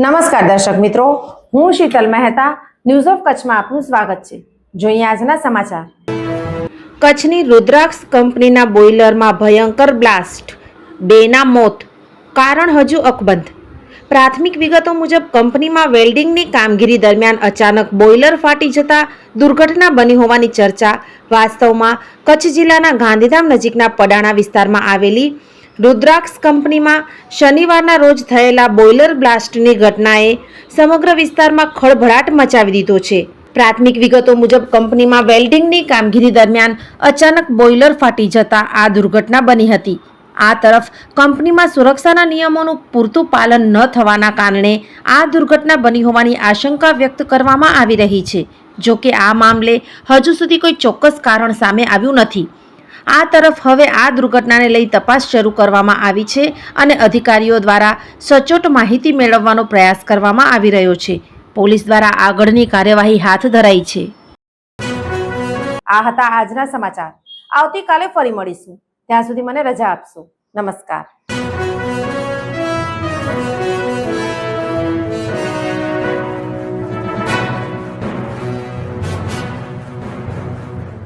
નમસ્કાર દર્શક મિત્રો, હું શીતલ મહેતા ન્યૂઝ ઓફ કચ્છમાં આપનું સ્વાગત છે. જોઈએ આજના સમાચાર. કચ્છની રુદ્રાક્ષ કંપનીના બોઇલરમાં ભયંકર બ્લાસ્ટ. બેના મોત. કારણ હજુ અકબંધ. પ્રાથમિક વિગતો મુજબ કંપનીમાં વેલ્ડિંગની કામગીરી દરમિયાન અચાનક બોઇલર ફાટી જતા દુર્ઘટના બની હોવાની ચર્ચા વાસ્તવમાં કચ્છ જિલ્લાના ગાંધીધામ નજીકના પડાણા વિસ્તારમાં આવેલી રુદ્રાક્ષ કંપનીમાં શનિવારના રોજ થયેલા બોઇલર બ્લાસ્ટની ઘટનાએ સમગ્ર વિસ્તારમાં ખળભળાટ મચાવી દીધો છે. પ્રાથમિક વિગતો મુજબ કંપનીમાં વેલ્ડિંગની કામગીરી દરમિયાન અચાનક બોઇલર ફાટી જતા આ દુર્ઘટના બની હતી. આ તરફ કંપનીમાં સુરક્ષાના નિયમોનું પૂરતું પાલન ન થવાના કારણે આ દુર્ઘટના બની હોવાની આશંકા વ્યક્ત કરવામાં આવી રહી છે. જો કે આ મામલે હજુ સુધી કોઈ ચોક્કસ કારણ સામે આવ્યું નથી. આ તરફ હવે આ દુર્ઘટનાને લઈ તપાસ શરૂ કરવામાં આવી છે અને અધિકારીઓ દ્વારા સચોટ માહિતી મેળવવાનો પ્રયાસ કરવામાં આવી રહ્યો છે. પોલીસ દ્વારા આગળની કાર્યવાહી હાથ ધરાઈ છે. આ હતા આજના સમાચાર. આવતીકાલે ફરી મળીશું. ત્યાં સુધી મને રજા આપશો. નમસ્કાર.